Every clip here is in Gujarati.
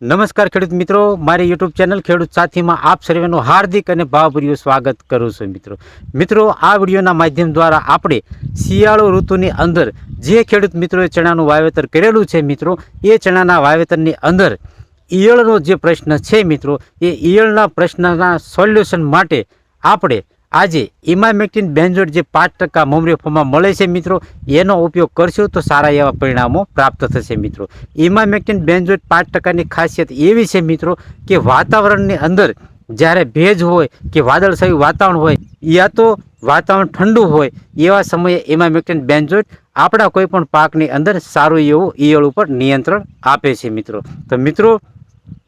નમસ્કાર ખેડૂત મિત્રો, મારી યુટ્યુબ ચેનલ ખેડૂત સાથીમાં આપ સર્વેનું હાર્દિક અને ભાવભર્યું સ્વાગત કરું છું મિત્રો. મિત્રો, આ વિડીયોના માધ્યમ દ્વારા આપણે શિયાળો ઋતુની અંદર જે ખેડૂત મિત્રોએ ચણાનું વાવેતર કરેલું છે મિત્રો, એ ચણાના વાવેતરની અંદર ઈયળનો જે પ્રશ્ન છે મિત્રો, એ ઈયળના પ્રશ્નના સોલ્યુશન માટે આપણે આજે ઇમામેક્ટિન બેન્ઝોડ જે પાંચ ટકા મોમરીફોમાં મળે છે મિત્રો, એનો ઉપયોગ કરશું તો સારા એવા પરિણામો પ્રાપ્ત થશે મિત્રો. ઇમામેક્ટિન બેન્ઝોડ પાંચ ટકાની ખાસિયત એવી છે મિત્રો કે વાતાવરણની અંદર જ્યારે ભેજ હોય કે વાદળછાયું વાતાવરણ હોય, યા તો વાતાવરણ ઠંડુ હોય, એવા સમયે ઇમામેક્ટિન બેન્ઝોડ આપણા કોઈ પણ પાકની અંદર સારું એવું ઈયળ ઉપર નિયંત્રણ આપે છે મિત્રો. તો મિત્રો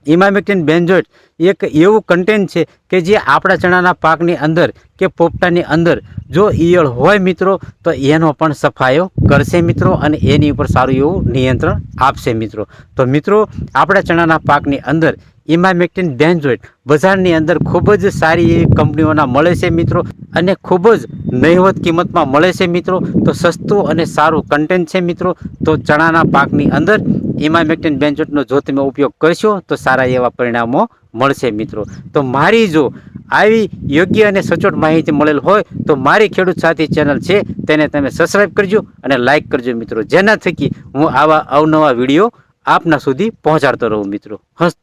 ઇમામેક્ટિન બેન્ઝોઇટ એક એવું કન્ટેન્ટ છે કે જે આપણા ચણાના પાકની અંદર કે પોપટાની અંદર જો ઈયળ હોય મિત્રો, તો એનો પણ સફાયો કરશે મિત્રો અને એની ઉપર સારું એવું નિયંત્રણ આપશે મિત્રો. તો મિત્રો, આપણા ચણાના પાકની અંદર ઇમામેક્ટિન બેન્ઝોઇટ બજારની અંદર ખૂબ જ સારી એવી કંપનીઓના મળે છે મિત્રો અને ખૂબ જ નહીવત કિંમતમાં મળે છે મિત્રો. તો સસ્તું અને સારું કન્ટેન્ટ છે મિત્રો. તો ચણાના પાકની અંદર ઇમામેક્ટિન બેન્ચોટનો જો તમે ઉપયોગ કરશો તો સારા એવા પરિણામો મળશે મિત્રો. તો મારી જો આવી યોગ્ય અને સચોટ માહિતી મળેલ હોય તો મારી ખેડૂત સાથી ચેનલ છે તેને તમે સબસ્ક્રાઈબ કરજો અને લાઇક કરજો મિત્રો. જેના થકી હું આવા અવનવા વીડિયો આપના સુધી પહોંચાડતો રહું મિત્રો. હસ્ત